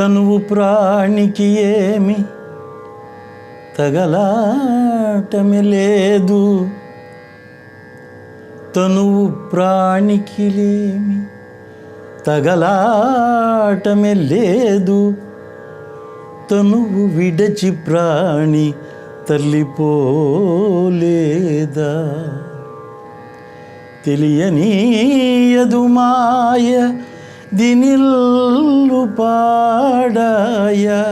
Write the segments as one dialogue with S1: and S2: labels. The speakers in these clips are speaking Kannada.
S1: తనువు ప్రాణికి ఏమి తగలాటమి లేదు. తనువు ప్రాణికి లేమి తగలాటమే లేదు. తనువు విడచి ప్రాణి తల్లిపోలేదా? తెలియనీయదు మాయ ദിനിൽപാടായ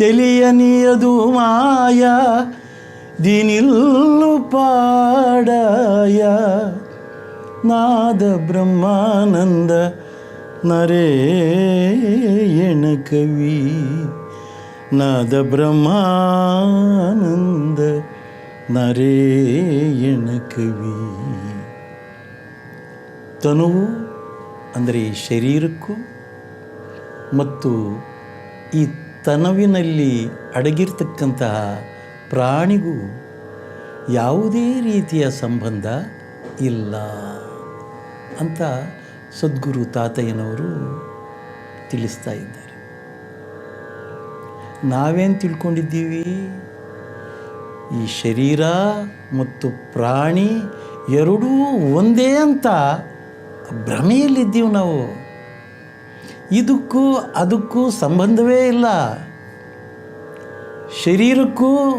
S1: തെളിയനിയതുമായ ദിനിൽപാടായ നാദ ബ്രഹ്മാനന്ദ നരേയണ കവി നാദ ബ്രഹ്മാനന്ദ നരേയണ കവി. തനുവു ಅಂದರೆ ಈ ಶರೀರಕ್ಕೂ ಮತ್ತು ಈ ತನವಿನಲ್ಲಿ ಅಡಗಿರ್ತಕ್ಕಂತಹ ಪ್ರಾಣಿಗೂ ಯಾವುದೇ ರೀತಿಯ ಸಂಬಂಧ ಇಲ್ಲ ಅಂತ ಸದ್ಗುರು ತಾತಯ್ಯನವರು ತಿಳಿಸ್ತಾ ಇದ್ದಾರೆ. ನಾವೇನು ತಿಳ್ಕೊಂಡಿದ್ದೀವಿ? ಈ ಶರೀರ ಮತ್ತು ಪ್ರಾಣಿ ಎರಡೂ ಒಂದೇ ಅಂತ ಭ್ರಮೆಯಲ್ಲಿದ್ದೀವಿ ನಾವು. ಇದಕ್ಕೂ ಅದಕ್ಕೂ ಸಂಬಂಧವೇ ಇಲ್ಲ. ಶರೀರಕ್ಕೂ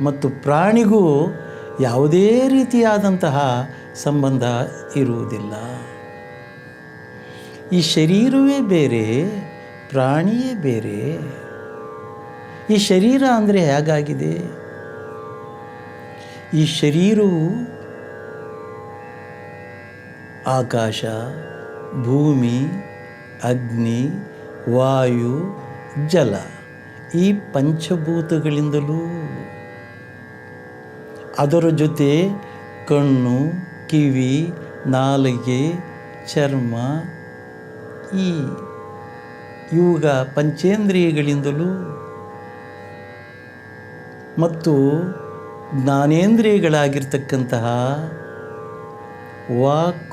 S1: ಮತ್ತು ಪ್ರಾಣಿಗೂ ಯಾವುದೇ ರೀತಿಯಾದಂತಹ ಸಂಬಂಧ ಇರುವುದಿಲ್ಲ. ಈ ಶರೀರವೇ ಬೇರೆ, ಪ್ರಾಣಿಯೇ ಬೇರೆ. ಈ ಶರೀರ ಅಂದರೆ ಹೇಗಾಗಿದೆ? ಈ ಶರೀರವು ಆಕಾಶ, ಭೂಮಿ, ಅಗ್ನಿ, ವಾಯು, ಜಲ ಈ ಪಂಚಭೂತಗಳಿಂದಲೂ. ಅದರ ಜೊತೆ ಕಣ್ಣು, ಕಿವಿ, ನಾಲಿಗೆ, ಚರ್ಮ, ಈ ಇವುಗ ಪಂಚೇಂದ್ರಿಯಗಳಿಂದಲೂ. ಮತ್ತು ಜ್ಞಾನೇಂದ್ರಿಯಗಳಾಗಿರ್ತಕ್ಕಂತಹ ವಾಕು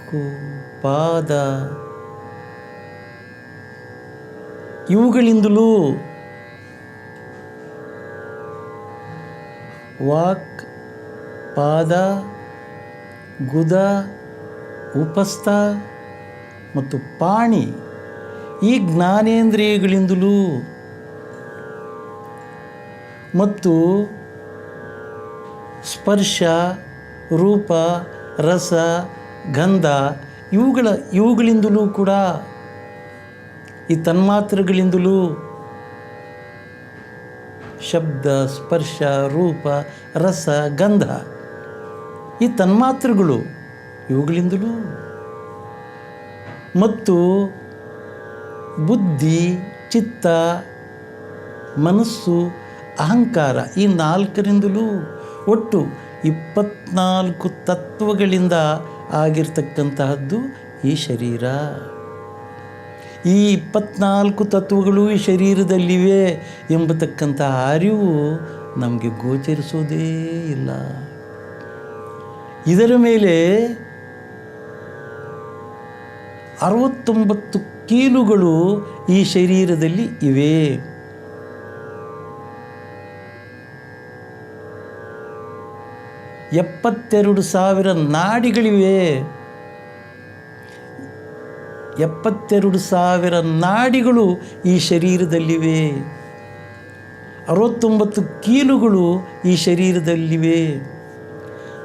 S1: ಪಾದ ಇವುಗಳಿಂದಲೂ ವಾಕ್ ಪಾದ ಗುದ ಉಪಸ್ಥ ಮತ್ತು ಪಾಣಿ ಈ ಜ್ಞಾನೇಂದ್ರಿಯಗಳಿಂದಲೂ ಮತ್ತು ಸ್ಪರ್ಶ ರೂಪ ರಸ ಗಂಧ, ಇವುಗಳ, ಇವುಗಳಿಂದಲೂ ಕೂಡ, ಈ ತನ್ಮಾತ್ರೆಗಳಿಂದಲೂ ಶಬ್ದ, ಸ್ಪರ್ಶ, ರೂಪ, ರಸ, ಗಂಧ, ಈ ತನ್ಮಾತ್ರೆಗಳು ಇವುಗಳಿಂದಲೂ ಮತ್ತು ಬುದ್ಧಿ, ಚಿತ್ತ, ಮನಸ್ಸು, ಅಹಂಕಾರ ಈ ನಾಲ್ಕರಿಂದಲೂ ಒಟ್ಟು ಇಪ್ಪತ್ನಾಲ್ಕು ತತ್ವಗಳಿಂದ ಆಗಿರ್ತಕ್ಕಂತಹದ್ದು ಈ ಶರೀರ. ಈ ಇಪ್ಪತ್ನಾಲ್ಕು ತತ್ವಗಳು ಈ ಶರೀರದಲ್ಲಿವೆ ಎಂಬತಕ್ಕಂತಹ ಅರಿವು ನಮಗೆ ಗೋಚರಿಸೋದೇ ಇಲ್ಲ. ಇದರ ಮೇಲೆ ಅರವತ್ತೊಂಬತ್ತು ಕೀಲುಗಳು ಈ ಶರೀರದಲ್ಲಿ ಇವೆ. ಎಪ್ಪತ್ತೆರಡು ಸಾವಿರ ನಾಡಿಗಳಿವೆ. ಎಪ್ಪತ್ತೆರಡು ಸಾವಿರ ನಾಡಿಗಳು ಈ ಶರೀರದಲ್ಲಿವೆ. ಅರವತ್ತೊಂಬತ್ತು ಕೀಲುಗಳು ಈ ಶರೀರದಲ್ಲಿವೆ.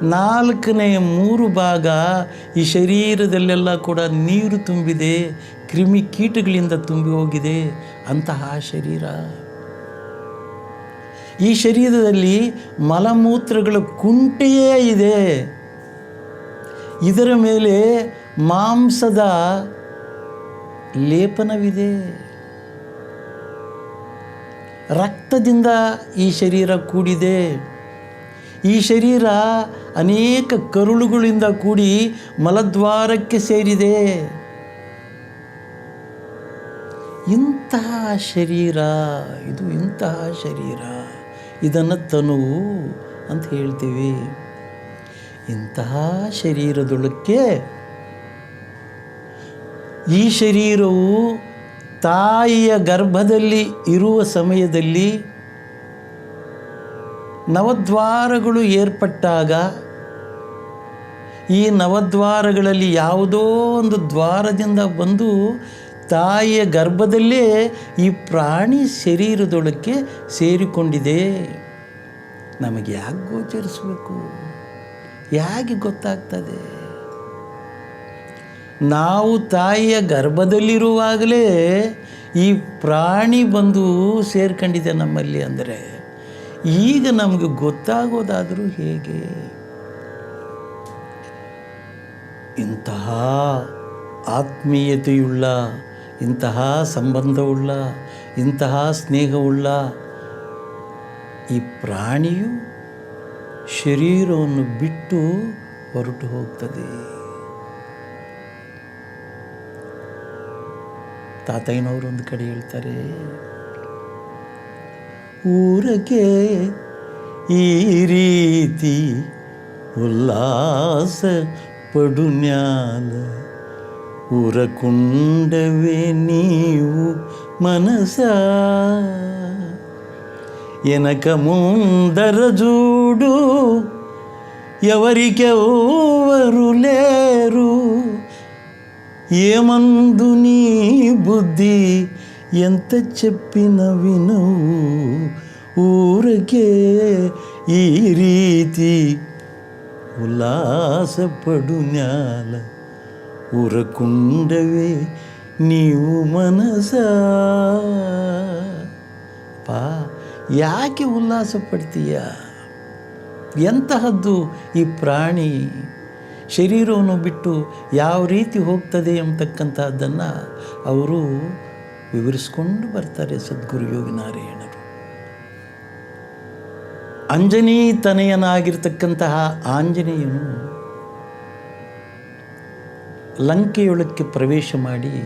S1: ನಾಲ್ಕನೇ ಮೂರು ಭಾಗ ಈ ಶರೀರದಲ್ಲೆಲ್ಲ ಕೂಡ ನೀರು ತುಂಬಿದೆ, ಕ್ರಿಮಿ ಕೀಟಗಳಿಂದ ತುಂಬಿ ಹೋಗಿದೆ ಅಂತಹ ಶರೀರ. ಈ ಶರೀರದಲ್ಲಿ ಮಲಮೂತ್ರಗಳ ಕುಂಟೆಯೇ ಇದೆ. ಇದರ ಮೇಲೆ ಮಾಂಸದ ಲೇಪನವಿದೆ. ರಕ್ತದಿಂದ ಈ ಶರೀರ ಕೂಡಿದೆ. ಈ ಶರೀರ ಅನೇಕ ಕರುಳುಗಳಿಂದ ಕೂಡಿ ಮಲದ್ವಾರಕ್ಕೆ ಸೇರಿದೆ. ಇಂತಹ ಶರೀರ, ಇದು ಇಂತಹ ಶರೀರ. ಇದನ್ನು ತನುವು ಅಂತ ಹೇಳ್ತೀವಿ. ಇಂತಹ ಶರೀರದೊಳಕ್ಕೆ ಈ ಶರೀರವು ತಾಯಿಯ ಗರ್ಭದಲ್ಲಿ ಇರುವ ಸಮಯದಲ್ಲಿ ನವದ್ವಾರಗಳು ಏರ್ಪಟ್ಟಾಗ ಈ ನವದ್ವಾರಗಳಲ್ಲಿ ಯಾವುದೋ ಒಂದು ದ್ವಾರದಿಂದ ಬಂದು ತಾಯಿಯ ಗರ್ಭದಲ್ಲೇ ಈ ಪ್ರಾಣಿ ಶರೀರದೊಳಕ್ಕೆ ಸೇರಿಕೊಂಡಿದೆ. ನಮಗೆ ಯಾಕೆ ಗೋಚರಿಸಬೇಕು? ಹೇಗೆ ಗೊತ್ತಾಗ್ತದೆ? ನಾವು ತಾಯಿಯ ಗರ್ಭದಲ್ಲಿರುವಾಗಲೇ ಈ ಪ್ರಾಣಿ ಬಂದು ಸೇರ್ಕೊಂಡಿದೆ ನಮ್ಮಲ್ಲಿ ಅಂದರೆ ಈಗ ನಮಗೆ ಗೊತ್ತಾಗೋದಾದರೂ ಹೇಗೆ? ಇಂತಹ ಆತ್ಮೀಯತೆಯುಳ್ಳ ಇಂತಹ ಸಂಬಂಧವುಳ್ಳ, ಇಂತಹ ಸ್ನೇಹವುಳ್ಳ ಈ ಪ್ರಾಣಿಯು ಶರೀರವನ್ನು ಬಿಟ್ಟು ಹೊರಟು ಹೋಗ್ತದೆ. ತಾತಯ್ಯನವರು ಒಂದು ಕಡೆ ಹೇಳ್ತಾರೆ, ಊರಕ್ಕೆ ಈ ರೀತಿ ಉಲ್ಲಾಸ ಪಡುನ್ಯಾಲ ఉరకుండవే నీవు మనసా. ఎనక ముందర చూడు ఎవరికెవరు లేరు. ఏమందు నీ బుద్ధి ఎంత చెప్పిన విను ఊరకే ఈ రీతి ఉల్లాసపడు న్యాల ಉರಕುಂಡವೇ ನೀವು ಮನಸ ಪಾ, ಯಾಕೆ ಉಲ್ಲಾಸ ಪಡ್ತೀಯ? ಎಂತಹದ್ದು ಈ ಪ್ರಾಣಿ? ಶರೀರವನ್ನು ಬಿಟ್ಟು ಯಾವ ರೀತಿ ಹೋಗ್ತದೆ ಎಂಬತಕ್ಕಂತಹದ್ದನ್ನು ಅವರು ವಿವರಿಸ್ಕೊಂಡು ಬರ್ತಾರೆ ಸದ್ಗುರು ಯೋಗಿನಾರಾಯಣರು ನಾರಾಯಣರು. ತನೆಯನಾಗಿರ್ತಕ್ಕಂತಹ ಆಂಜನೇಯನು ಲಂಕೆಯೊಳಕ್ಕೆ ಪ್ರವೇಶ ಮಾಡಿ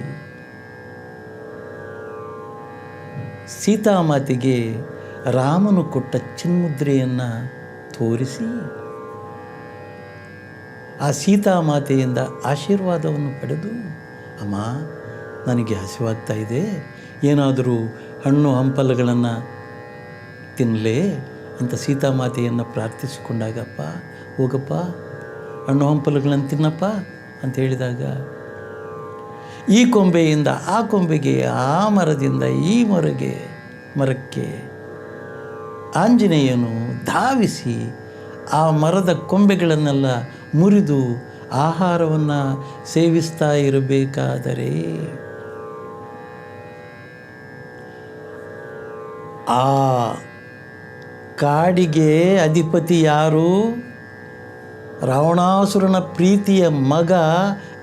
S1: ಸೀತಾಮಾತೆಗೆ ರಾಮನು ಕೊಟ್ಟ ಚಿನ್ಮುದ್ರೆಯನ್ನು ತೋರಿಸಿ, ಆ ಸೀತಾಮಾತೆಯಿಂದ ಆಶೀರ್ವಾದವನ್ನು ಪಡೆದು, ಅಮ್ಮ, ನನಗೆ ಹಸಿವಾಗ್ತಾ ಇದೆ. ಏನಾದರೂ ಹಣ್ಣು ಹಂಪಲುಗಳನ್ನು ತಿನ್ನಲೇ ಅಂತ ಸೀತಾಮಾತೆಯನ್ನು ಪ್ರಾರ್ಥಿಸಿಕೊಂಡಾಗಪ್ಪ, ಹೋಗಪ್ಪ, ಹಣ್ಣು ಹಂಪಲುಗಳನ್ನು ತಿನ್ನಪ್ಪ. ಅಂತ ಹೇಳಿದಾಗ, ಈ ಕೊಂಬೆಯಿಂದ ಆ ಕೊಂಬೆಗೆ, ಆ ಮರದಿಂದ ಈ ಮರಗೆ, ಮರಕ್ಕೆ ಆಂಜನೇಯನು ಧಾವಿಸಿ ಆ ಮರದ ಕೊಂಬೆಗಳನ್ನೆಲ್ಲ ಮುರಿದು ಆಹಾರವನ್ನು ಸೇವಿಸ್ತಾ ಇರಬೇಕಾದರೆ ಆ ಕಾಡಿಗೆ ಅಧಿಪತಿ ಯಾರು? ರಾವಣಾಸುರನ ಪ್ರೀತಿಯ ಮಗ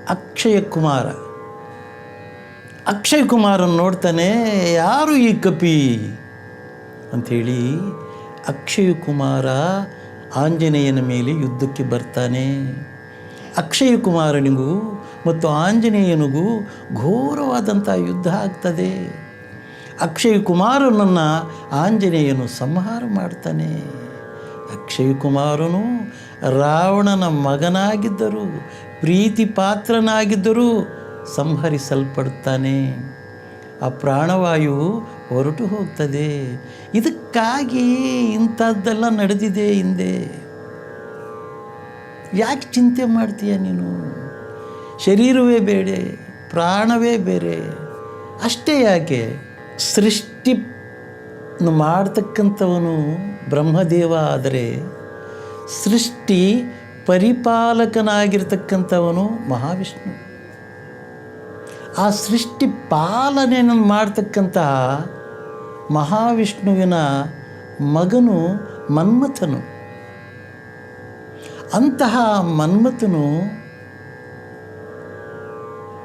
S1: ಅಕ್ಷಯ ಕುಮಾರ ಅಕ್ಷಯ್ ಕುಮಾರನ್ ನೋಡ್ತಾನೆ, ಯಾರು ಈ ಕಪಿ? ಅಂಥೇಳಿ ಅಕ್ಷಯ ಕುಮಾರ ಆಂಜನೇಯನ ಮೇಲೆ ಯುದ್ಧಕ್ಕೆ ಬರ್ತಾನೆ. ಅಕ್ಷಯ ಕುಮಾರನಿಗೂ ಮತ್ತು ಆಂಜನೇಯನಿಗೂ ಘೋರವಾದಂಥ ಯುದ್ಧ ಆಗ್ತದೆ. ಅಕ್ಷಯ ಕುಮಾರನನ್ನು ಆಂಜನೇಯನು ಸಂಹಾರ ಮಾಡ್ತಾನೆ. ಅಕ್ಷಯ ಕುಮಾರನು ರಾವಣನ ಮಗನಾಗಿದ್ದರೂ ಪ್ರೀತಿ ಪಾತ್ರನಾಗಿದ್ದರೂ ಸಂಹರಿಸಲ್ಪಡ್ತಾನೆ ಆ ಪ್ರಾಣವಾಯು ಹೊರಟು ಹೋಗ್ತದೆ. ಇದಕ್ಕಾಗಿ ಇಂಥದ್ದೆಲ್ಲ ನಡೆದಿದೆ ಹಿಂದೆ. ಯಾಕೆ ಚಿಂತೆ ಮಾಡ್ತೀಯ ನೀನು? ಶರೀರವೇ ಬೇಡೆ ಪ್ರಾಣವೇ ಬೇರೆ. ಅಷ್ಟೇ ಯಾಕೆ? ಸೃಷ್ಟಿ ಮಾಡ್ತಕ್ಕಂಥವನು ಬ್ರಹ್ಮದೇವ ಆದರೆ ಸೃಷ್ಟಿ ಪರಿಪಾಲಕನಾಗಿರ್ತಕ್ಕಂಥವನು ಮಹಾವಿಷ್ಣು. ಆ ಸೃಷ್ಟಿ ಪಾಲನೆಯನ್ನು ಮಾಡ್ತಕ್ಕಂತಹ ಮಹಾವಿಷ್ಣುವಿನ ಮಗನು ಮನ್ಮಥನು. ಅಂತಹ ಮನ್ಮಥನು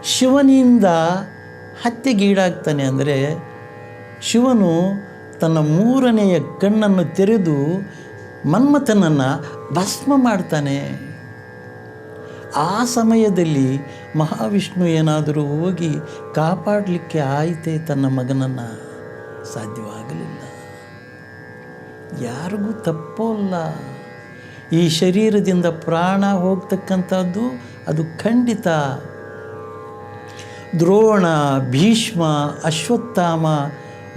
S1: ಶಿವನಿಂದ ಹತ್ಯೆಗೀಡಾಗ್ತಾನೆ ಅಂದರೆ ಶಿವನು ತನ್ನ ಮೂರನೆಯ ಕಣ್ಣನ್ನು ತೆರೆದು ಮನ್ಮಥನನ್ನು ಭಸ್ಮ ಮಾಡ್ತಾನೆ. ಆ ಸಮಯದಲ್ಲಿ ಮಹಾವಿಷ್ಣು ಏನಾದರೂ ಹೋಗಿ ಕಾಪಾಡಲಿಕ್ಕೆ ಆಯಿತೆ ತನ್ನ ಮಗನನ್ನು? ಸಾಧ್ಯವಾಗಲಿಲ್ಲ. ಯಾರಿಗೂ ತಪ್ಪೋಲ್ಲ ಈ ಶರೀರದಿಂದ ಪ್ರಾಣ ಹೋಗ್ತಕ್ಕಂಥದ್ದು ಅದು ಖಂಡಿತ. ದ್ರೋಣ, ಭೀಷ್ಮ, ಅಶ್ವತ್ಥಾಮ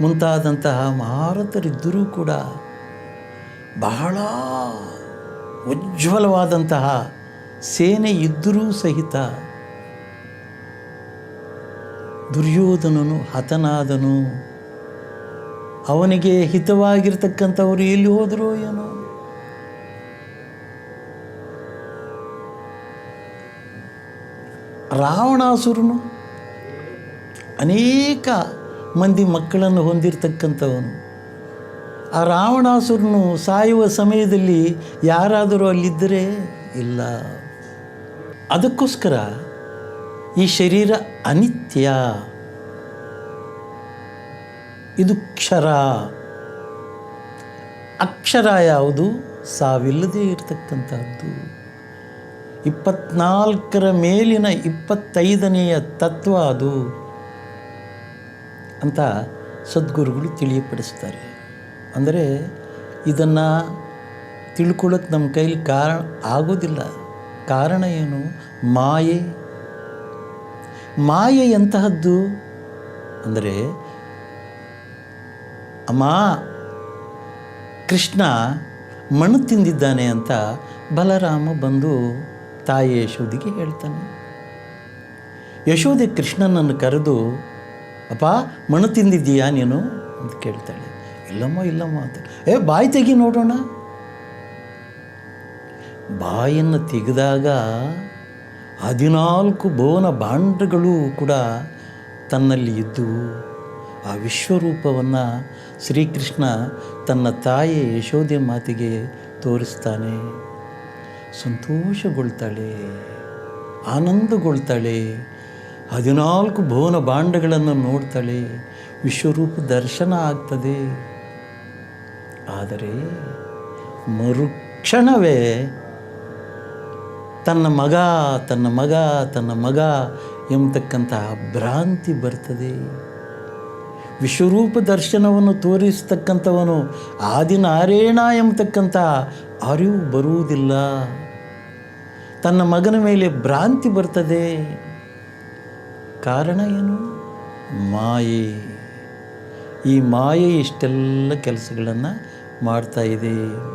S1: ಮುಂತಾದಂತಹ ಮಹಾರಥರಿದ್ದರೂ ಕೂಡ ಬಹಳ ಉಜ್ವಲವಾದಂತಹ ಸೇನೆ ಇದ್ದರೂ ಸಹಿತ ದುರ್ಯೋಧನನು ಹತನಾದನು. ಅವನಿಗೆ ಹಿತವಾಗಿರ್ತಕ್ಕಂಥವರು ಎಲ್ಲಿ ಹೋದರೋ ಏನೋ? ರಾವಣಾಸುರನು ಅನೇಕ ಮಂದಿ ಮಕ್ಕಳನ್ನು ಹೊಂದಿರತಕ್ಕಂಥವನು. ಆ ರಾವಣಾಸುರನು ಸಾಯುವ ಸಮಯದಲ್ಲಿ ಯಾರಾದರೂ ಅಲ್ಲಿದ್ದರೆ ಇಲ್ಲ. ಅದಕ್ಕೋಸ್ಕರ ಈ ಶರೀರ ಅನಿತ್ಯ. ಇದು ಕ್ಷರ. ಅಕ್ಷರ ಯಾವುದು? ಸಾವಿಲ್ಲದೆ ಇರತಕ್ಕಂಥದ್ದು. ಇಪ್ಪತ್ನಾಲ್ಕರ ಮೇಲಿನ ಇಪ್ಪತ್ತೈದನೆಯ ತತ್ವ ಅದು ಅಂತ ಸದ್ಗುರುಗಳು ತಿಳಿಯಪಡಿಸ್ತಾರೆ. ಅಂದರೆ ಇದನ್ನು ತಿಳ್ಕೊಳ್ಳೋಕೆ ನಮ್ಮ ಕೈಲಿ ಕಾರಣ ಆಗೋದಿಲ್ಲ. ಕಾರಣ ಏನು? ಮಾಯೆ. ಮಾಯೆ ಎಂತಹದ್ದು? ಅಂದರೆ, ಅಮ್ಮ, ಕೃಷ್ಣ ಮಣ್ಣು ತಿಂದಿದ್ದಾನೆ ಅಂತ ಬಲರಾಮ ಬಂದು ತಾಯಿ ಯಶೋದಿಗೆ ಹೇಳ್ತಾನೆ. ಯಶೋದೆ ಕೃಷ್ಣನನ್ನು ಕರೆದು, ಅಪ್ಪ, ಮಣ್ಣು ತಿಂದಿದ್ದೀಯಾ ನೀನು? ಅಂತ ಕೇಳ್ತಾಳೆ. ಇಲ್ಲಮ್ಮ ಇಲ್ಲಮ್ಮ ಅಂತ. ಏ, ಬಾಯಿ ತೆಗಿ ನೋಡೋಣ. ಬಾಯನ್ನು ತೆಗೆದಾಗ ಹದಿನಾಲ್ಕು ಭುವನ ಭಾಂಡಗಳು ಕೂಡ ತನ್ನಲ್ಲಿ ಇದ್ದು ಆ ವಿಶ್ವರೂಪವನ್ನು ಶ್ರೀಕೃಷ್ಣ ತನ್ನ ತಾಯಿ ಯಶೋಧೆ ಮಾತಿಗೆ ತೋರಿಸ್ತಾನೆ. ಸಂತೋಷಗೊಳ್ತಾಳೆ, ಆನಂದಗೊಳ್ತಾಳೆ, ಹದಿನಾಲ್ಕು ಭುವನ ಭಾಂಡಗಳನ್ನು ನೋಡ್ತಾಳೆ, ವಿಶ್ವರೂಪ ದರ್ಶನ ಆಗ್ತದೆ. ಆದರೆ ಮರುಕ್ಷಣವೇ ತನ್ನ ಮಗ ತನ್ನ ಮಗ ತನ್ನ ಮಗ ಎಂಬತಕ್ಕಂತಹ ಭ್ರಾಂತಿ ಬರ್ತದೆ. ವಿಶ್ವರೂಪ ದರ್ಶನವನ್ನು ತೋರಿಸತಕ್ಕಂಥವನು ಆದಿನಾರೇಣ ಎಂಬತಕ್ಕಂಥ ಅರಿವು ಬರುವುದಿಲ್ಲ. ತನ್ನ ಮಗನ ಮೇಲೆ ಭ್ರಾಂತಿ ಬರ್ತದೆ. ಕಾರಣ ಏನು? ಮಾಯೆ. ಈ ಮಾಯೆ ಇಷ್ಟೆಲ್ಲ ಕೆಲಸಗಳನ್ನು ಮಾಡ್ತಾ ಇದೆ.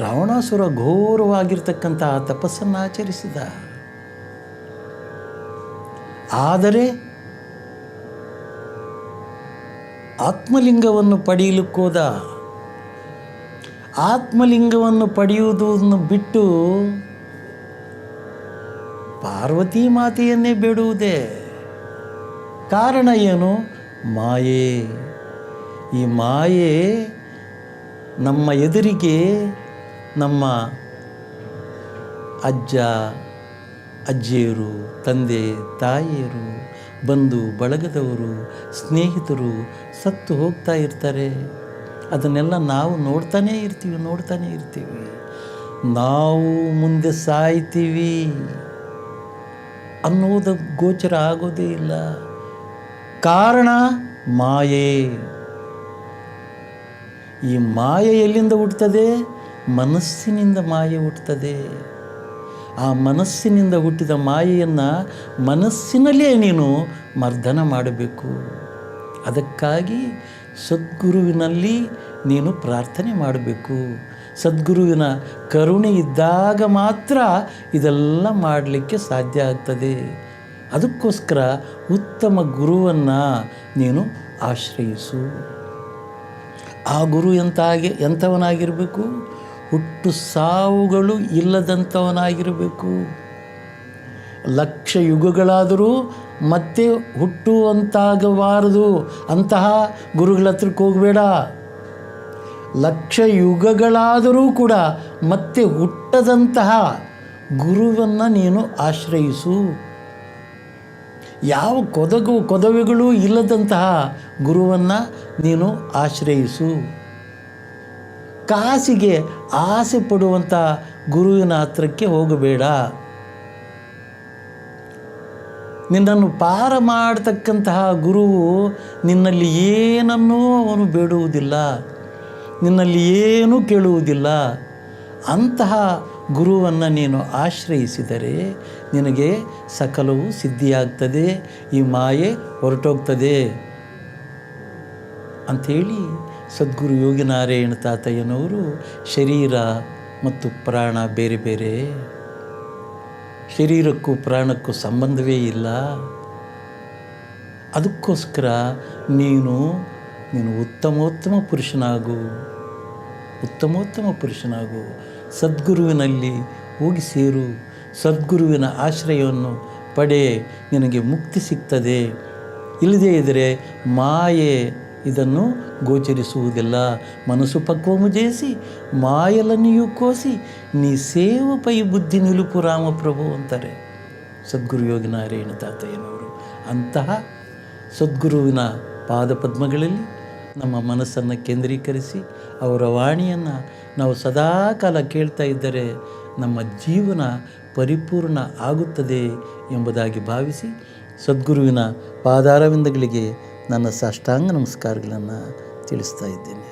S1: ರಾವಣಾಸುರ ಘೋರವಾಗಿರ್ತಕ್ಕಂತಹ ತಪಸ್ಸನ್ನು ಆಚರಿಸಿದ. ಆದರೆ ಆತ್ಮಲಿಂಗವನ್ನು ಪಡೆಯಲಿಕ್ಕೋದ ಆತ್ಮಲಿಂಗವನ್ನು ಪಡೆಯುವುದನ್ನು ಬಿಟ್ಟು ಪಾರ್ವತಿ ಮಾತೆಯನ್ನೇ ಬೇಡುವುದೇ. ಕಾರಣ ಏನು? ಮಾಯೆ. ಈ ಮಾಯೆ ನಮ್ಮ ಎದುರಿಗೆ ನಮ್ಮ ಅಜ್ಜ, ಅಜ್ಜಿಯರು, ತಂದೆ, ತಾಯಿಯರು ಬಂಧು ಬಳಗದವರು, ಸ್ನೇಹಿತರು ಸತ್ತು ಹೋಗ್ತಾ ಇರ್ತಾರೆ. ಅದನ್ನೆಲ್ಲ ನಾವು ನೋಡ್ತಾನೇ ಇರ್ತೀವಿ ನೋಡ್ತಾನೇ ಇರ್ತೀವಿ. ನಾವು ಮುಂದೆ ಸಾಯ್ತೀವಿ ಅನ್ನೋದು ಗೋಚರ ಆಗೋದೇ ಇಲ್ಲ. ಕಾರಣ ಮಾಯೆ. ಈ ಮಾಯೆ ಎಲ್ಲಿಂದ ಹುಟ್ಟುತ್ತದೆ ಮನಸ್ಸಿನಿಂದ ಮಾಯೆ ಹುಟ್ಟುತ್ತದೆ ಆ ಮನಸ್ಸಿನಿಂದ ಹುಟ್ಟಿದ ಮಾಯೆಯನ್ನು ಮನಸ್ಸಿನಲ್ಲೇ ನೀನು ಮರ್ದನ ಮಾಡಬೇಕು. ಅದಕ್ಕಾಗಿ ಸದ್ಗುರುವಿನಲ್ಲಿ ನೀನು ಪ್ರಾರ್ಥನೆ ಮಾಡಬೇಕು. ಸದ್ಗುರುವಿನ ಕರುಣೆ ಇದ್ದಾಗ ಮಾತ್ರ ಇದೆಲ್ಲ ಮಾಡಲಿಕ್ಕೆ ಸಾಧ್ಯ ಆಗ್ತದೆ. ಅದಕ್ಕೋಸ್ಕರ ಉತ್ತಮ ಗುರುವನ್ನು ನೀನು ಆಶ್ರಯಿಸು. ಆ ಗುರು ಎಂತಾಗಿ, ಎಂಥವನಾಗಿರಬೇಕು? ಹುಟ್ಟು ಸಾವುಗಳು ಇಲ್ಲದಂಥವನಾಗಿರಬೇಕು. ಲಕ್ಷ ಯುಗಗಳಾದರೂ ಮತ್ತೆ ಹುಟ್ಟುವಂತಾಗಬಾರದು. ಅಂತಹ ಗುರುಗಳ ಹತ್ರಕ್ಕೆ ಹೋಗಬೇಡ. ಲಕ್ಷ ಯುಗಗಳಾದರೂ ಕೂಡ ಮತ್ತೆ ಹುಟ್ಟದಂತಹ ಗುರುವನ್ನು ನೀನು ಆಶ್ರಯಿಸು. ಯಾವ ಕೊದಗು ಕೊದವೆಗಳು ಇಲ್ಲದಂತಹ ಗುರುವನ್ನು ನೀನು ಆಶ್ರಯಿಸು. ಕಾಸಿಗೆ ಆಸೆ ಪಡುವಂಥ ಗುರುವಿನ ಹತ್ರಕ್ಕೆ ಹೋಗಬೇಡ. ನಿನ್ನನ್ನು ಪಾರ ಮಾಡತಕ್ಕಂತಹ ಗುರುವು ನಿನ್ನಲ್ಲಿ ಏನನ್ನೂ ಅವನು ಬೇಡುವುದಿಲ್ಲ. ನಿನ್ನಲ್ಲಿ ಏನೂ ಕೇಳುವುದಿಲ್ಲ. ಅಂತಹ ಗುರುವನ್ನು ನೀನು ಆಶ್ರಯಿಸಿದರೆ ನಿನಗೆ ಸಕಲವು ಸಿದ್ಧಿಯಾಗ್ತದೆ, ಈ ಮಾಯೆ ಹೊರಟೋಗ್ತದೆ. ಅಂಥೇಳಿ ಸದ್ಗುರು ಯೋಗಿನಾರಾಯಣ ತಾತಯ್ಯನವರು ಶರೀರ ಮತ್ತು ಪ್ರಾಣ ಬೇರೆ ಬೇರೆ. ಶರೀರಕ್ಕೂ ಪ್ರಾಣಕ್ಕೂ ಸಂಬಂಧವೇ ಇಲ್ಲ. ಅದಕ್ಕೋಸ್ಕರ ನೀನು ನೀನು ಉತ್ತಮೋತ್ತಮ ಪುರುಷನಾಗು ಉತ್ತಮೋತ್ತಮ ಪುರುಷನಾಗು. ಸದ್ಗುರುವಿನಲ್ಲಿ ಹೋಗಿ ಸೇರು. ಸದ್ಗುರುವಿನ ಆಶ್ರಯವನ್ನು ಪಡೆ, ನಿನಗೆ ಮುಕ್ತಿ ಸಿಗ್ತದೆ. ಇಲ್ಲದೇ ಇದ್ದರೆ ಮಾಯೆ ಇದನ್ನು ಗೋಚರಿಸುವುದಿಲ್ಲ. ಮನಸ್ಸು ಪಕ್ವ ಮುಜಯಿಸಿ ಮಾಯಲನ್ನೆಯೂ ಕೋಸಿ, ನೀ ಸೇವ ಪೈ ಬುದ್ಧಿ ನಿಲುಪು ರಾಮಪ್ರಭು ಅಂತಾರೆ. ಸದ್ಗುರು ಯೋಗಿನಾರಾಯಣ ತಾತಯ್ಯನವರು. ಅಂತಹ ಸದ್ಗುರುವಿನ ಪಾದಪದ್ಮಗಳಲ್ಲಿ ನಮ್ಮ ಮನಸ್ಸನ್ನು ಕೇಂದ್ರೀಕರಿಸಿ, ಅವರ ವಾಣಿಯನ್ನು ನಾವು ಸದಾಕಾಲ ಕೇಳ್ತಾ ಇದ್ದರೆ ನಮ್ಮ ಜೀವನ ಪರಿಪೂರ್ಣ ಆಗುತ್ತದೆ ಎಂಬುದಾಗಿ ಭಾವಿಸಿ ಸದ್ಗುರುವಿನ ಪಾದಾರವಿಂದಗಳಿಗೆ ನನ್ನ ಸಾಷ್ಟಾಂಗ ನಮಸ್ಕಾರಗಳನ್ನು ತಿಳಿಸ್ತಾ ಇದ್ದೇನೆ.